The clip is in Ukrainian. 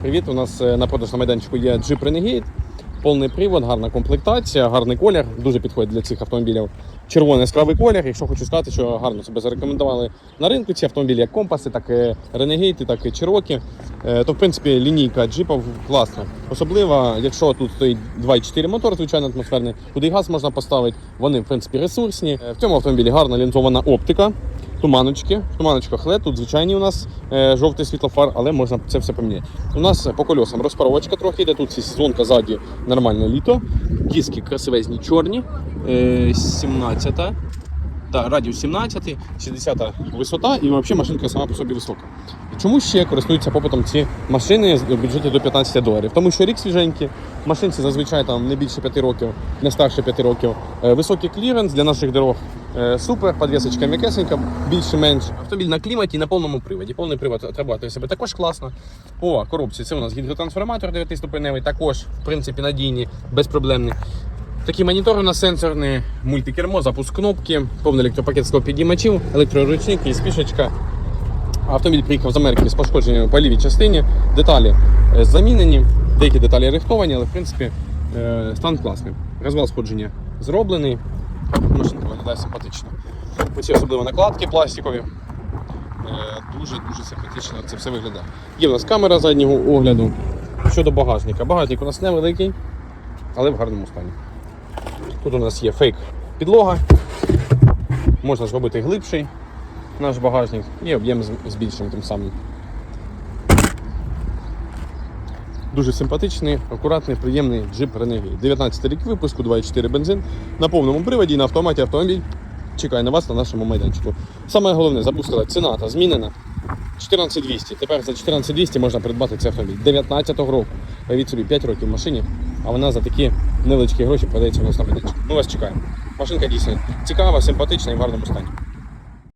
Привіт, у нас е, на продаж на майданчику є Jeep Renegade. Повний привод, гарна комплектація, гарний колір, дуже підходить для цих автомобілів. Червоний яскравий колір. Якщо хочу сказати, що гарно себе зарекомендували на ринку ці автомобілі, як компаси, так і Renegade, так і Cherokee. Е, То, в принципі, лінійка джипів класна. Особливо, якщо тут стоїть 2,4 мотор, звичайно, атмосферний, туди і газ можна поставити. Вони, в принципі, ресурсні. Е, В цьому автомобілі гарна лінзована оптика. Туманочки, в туманочках LED, тут звичайні у нас е, жовтий світлофар, але можна це все поміняти. У нас по кольосам розпаровочка трохи йде, тут сезонка ззаді нормальне літо. Диски красивезні чорні, е, 17 та радіус 17, 60 висота і взагалі машинка сама по собі висока. Чому ще користуються попитом ці машини з бюджеті до 15 доларів? Тому що рік свіженький, машинці зазвичай там не більше 5 років, не старше 5 років. Е, Високий кліренс для наших дорог. Е, Супер, підвісочка м'якесенька, більше-менш. Автомобіль на кліматі, на повному приводі. Повний привод отрабатує себе також класно. По коробці це у нас гідротрансформатор 9-ступеневий, також, в принципі, надійні, безпроблемні. Такі монітори у нас сенсорні, мультикермо, запуск кнопки, повний електропакет склопідіймачів, електроручник і спішечка. Автомобіль приїхав з Америки з пошкодженнями по лівій частині. Деталі е, замінені, деякі деталі рихтовані, але в принципі е, стан класний. Розвал сходження зроблений. Машинка виглядає симпатично. Оці особливо накладки пластикові. Дуже-дуже симпатично це все виглядає. Є в нас камера заднього огляду. Щодо багажника. Багажник у нас невеликий, але в гарному стані. Тут у нас є фейк підлога. Можна зробити глибший наш багажник і об'єм з- збільшимо тим самим. Дуже симпатичний, акуратний, приємний джип Renegade. 19 рік випуску, 2,4 бензин на повному приводі на автоматі автомобіль чекає на вас на нашому майданчику. Саме головне, запустила ціна та змінена. 14200. Тепер за 14200 можна придбати цей автомобіль 19-го року. Уявіть собі 5 років в машині, а вона за такі невеличкі гроші продається у нас на майданчику. Ми вас чекаємо. Машинка дійсно цікава, симпатична і в гарному стані.